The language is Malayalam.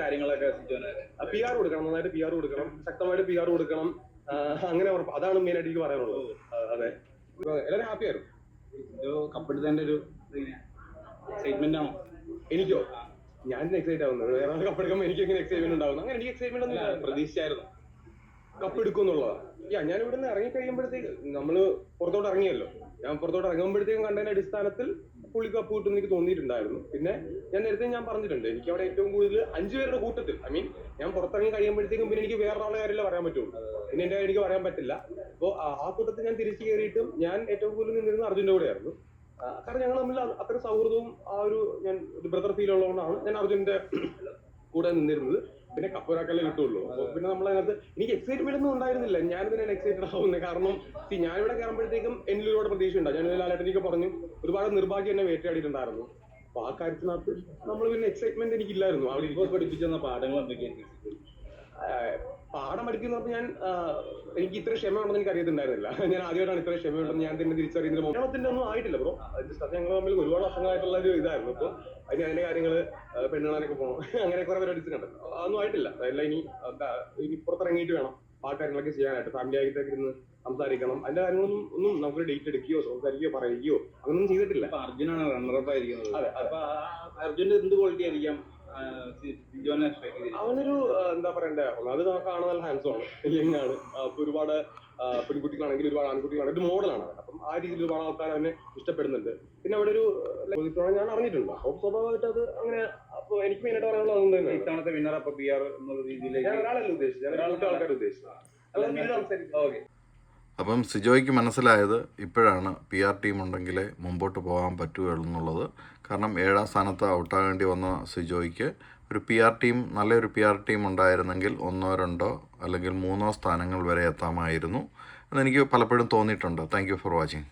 കാര്യങ്ങളൊക്കെ പി ആർ കൊടുക്കണം നന്നായിട്ട് പി ആർ കൊടുക്കണം ശക്തമായിട്ട് പി ആർ കൊടുക്കണം. അങ്ങനെ ഉറപ്പ് അതാണ് മെയിൻ ആയിട്ട് എനിക്ക് പറയാനുള്ളത്. അതെ. എല്ലാവരും ഹാപ്പി ആയിരുന്നു ഒരു കപ്പെടുത്തതിന്റെ ഒരു എക്സൈറ്റ്മെന്റ് ആണോ? എനിക്കോ? ഞാൻ എക്സൈറ്റ് ആവുന്നത് വേറെ കപ്പെടുക്കുമ്പോൾ എനിക്ക് എങ്ങനെ എക്സൈറ്റ്മെന്റ് ഉണ്ടാവുന്നു. അങ്ങനെ എനിക്ക് എക്സൈറ്റ്മെന്റ് ഒന്നും. പ്രതീക്ഷിച്ചായിരുന്നു. കപ്പ് എന്നുള്ളതാണ് യാ ഞാൻ ഇവിടെ നിന്ന് ഇറങ്ങി കഴിയുമ്പോഴത്തേക്ക് നമ്മൾ പുറത്തോട്ട് ഇറങ്ങിയല്ലോ. ഞാൻ പുറത്തോട്ട് ഇറങ്ങുമ്പോഴത്തേക്കും കണ്ടതിന്റെ അടിസ്ഥാനത്തിൽ പുള്ളി കപ്പ് കിട്ടും എനിക്ക് തോന്നിയിട്ടുണ്ടായിരുന്നു. പിന്നെ ഞാൻ നേരത്തെ ഞാൻ പറഞ്ഞിട്ടുണ്ട് എനിക്ക് അവിടെ ഏറ്റവും കൂടുതൽ അഞ്ചു പേരുടെ കൂട്ടത്തിൽ ഐ മീൻ ഞാൻ പുറത്തിറങ്ങി കഴിയുമ്പോഴത്തേക്കും പിന്നെ എനിക്ക് വേറൊരാളുടെ കാര്യമല്ല പറയാൻ പറ്റുള്ളൂ പിന്നെ എന്റെ എനിക്ക് പറയാൻ പറ്റില്ല. അപ്പോൾ ആ കൂട്ടത്തിൽ ഞാൻ തിരിച്ചു കയറിയിട്ടും ഞാൻ ഏറ്റവും കൂടുതൽ നിന്നിരുന്ന അർജുന്റെ കൂടെയായിരുന്നു. കാരണം ഞങ്ങൾ തമ്മിൽ അത്ര സൗഹൃദവും ആ ഒരു ഞാൻ ബ്രദർ ഫീൽ ഉള്ളതുകൊണ്ടാണ് ഞാൻ അർജുന്റെ കൂടെ നിന്നിരുന്നത്. പിന്നെ കപ്പൊരാക്കല്ലേ കിട്ടുള്ളൂ. അപ്പൊ പിന്നെ നമ്മൾ അതിനകത്ത് എനിക്ക് എക്സൈറ്റ്മെന്റ് ഒന്നും ഉണ്ടായിരുന്നില്ല. ഞാൻ തന്നെയാണ് എക്സൈറ്റഡ് ആവുന്നത് കാരണം ഞാൻ ഇവിടെ കയറുമ്പോഴത്തേക്കും എന്നിൽ ഒരുപാട് പ്രതീക്ഷ ഉണ്ട്. ഞാൻ ലാലേട്ടനിക്ക് പറഞ്ഞു ഒരുപാട് നിർഭാഗ്യം എന്നെ വേട്ടയാടിയിട്ടുണ്ടായിരുന്നു. അപ്പൊ ആ കാര്യത്തിനകത്ത് നമ്മൾ പിന്നെ എക്സൈറ്റ്മെന്റ് എനിക്കില്ലായിരുന്നു. അവിടെ ഇപ്പോൾ പഠിപ്പിച്ചു തന്ന പാഠങ്ങൾ എന്തൊക്കെയാണ് പാഠം പഠിക്കുന്ന പറഞ്ഞാൽ ഞാൻ എനിക്ക് ഇത്ര ക്ഷമയുണ്ടെന്ന് എനിക്ക് അറിയത്തുണ്ടായിരുന്നില്ല ഞാൻ ആദ്യമായിട്ടാണ് ഇത്ര ക്ഷമയുണ്ടെന്ന് ഞാൻ തന്നെ തിരിച്ചറിയുന്നത് മലയാളത്തിന്റെ ഒന്നും ആയിട്ടില്ല ബ്രോ. ജസ്റ്റ് ഞങ്ങൾ തമ്മിൽ ഒരുപാട് വർഷങ്ങളായിട്ടുള്ള ഒരു ഇതായിരുന്നു. അപ്പൊ അതിന് അതിന്റെ കാര്യങ്ങൾ ആഹ് പെണ്ണുകാണാനൊക്കെ പോകണം അങ്ങനെ കുറെ പരിപാടിച്ചിട്ടുണ്ട് അതൊന്നും ആയിട്ടില്ല. അതെല്ലാം ഇനി ഇനി പുറത്തിറങ്ങിയിട്ട് വേണം ആ കാര്യങ്ങളൊക്കെ ചെയ്യാനായിട്ട്. ഫാമിലി ആയിട്ടൊക്കെ ഇരുന്ന് സംസാരിക്കണം. അതിന്റെ കാര്യങ്ങളൊന്നും ഒന്നും നമുക്ക് ഡേറ്റ് എടുക്കുകയോ സംസാരിക്കുകയോ പറയുകയോ അങ്ങനൊന്നും ചെയ്തിട്ടില്ല. അർജുനാണ് റണ്ണറപ്പ് ആയിരിക്കുന്നത്. അർജുന്റെ എന്ത് ക്വാളിറ്റി ആയിരിക്കാം? അവനൊരു എന്താ പറയണ്ടേ ഒന്നാമത് നമുക്ക് കാണാൻ നല്ല ഹാൻഡ്സ് ആണ്. യങ് ആണ് അപ്പൊ ഒരുപാട് പെൺകുട്ടികളാണെങ്കിൽ ഒരുപാട് ആൺകുട്ടികളാണെങ്കിൽ ഒരു മോഡലാണ് അവൻ അപ്പം ആ രീതിയിൽ ഒരുപാട് ആൾക്കാർ അവനെ ഇഷ്ടപ്പെടുന്നുണ്ട്. പിന്നെ അവിടെ ഒരു ഞാൻ അറിഞ്ഞിട്ടുണ്ട്. അപ്പൊ സ്വാഭാവികമായിട്ട് അത് അങ്ങനെ അപ്പൊ എനിക്ക് മെയിൻ ആയിട്ട് പറയാനുള്ളത് അതുകൊണ്ട് തന്നെ. ഇത്തവണത്തെ വിന്നർ അപ്പൊ ബിആർ ആർ എന്നുള്ള ഞാൻ രീതിയിലേക്ക് ഒരാളല്ല ഉദ്ദേശിച്ചത്. ആൾക്കാർ ഉദ്ദേശിച്ചത്. ഓക്കെ. അപ്പം സിജോയ്ക്ക് മനസ്സിലായത് ഇപ്പോഴാണ് പി ആർ ടീം ഉണ്ടെങ്കിലേ മുമ്പോട്ട് പോകാൻ പറ്റുകയുള്ളൂ എന്നുള്ളത് കാരണം ഏഴാം സ്ഥാനത്ത് ഔട്ടാകേണ്ടി വന്ന സിജോയ്ക്ക് ഒരു പി ആർ ടീം നല്ലൊരു പി ആർ ടീം ഉണ്ടായിരുന്നെങ്കിൽ ഒന്നോ രണ്ടോ അല്ലെങ്കിൽ മൂന്നോ സ്ഥാനങ്ങൾ വരെ എത്താമായിരുന്നു. എന്നെനിക്ക് പലപ്പോഴും തോന്നിയിട്ടുണ്ട്. Thank for watching.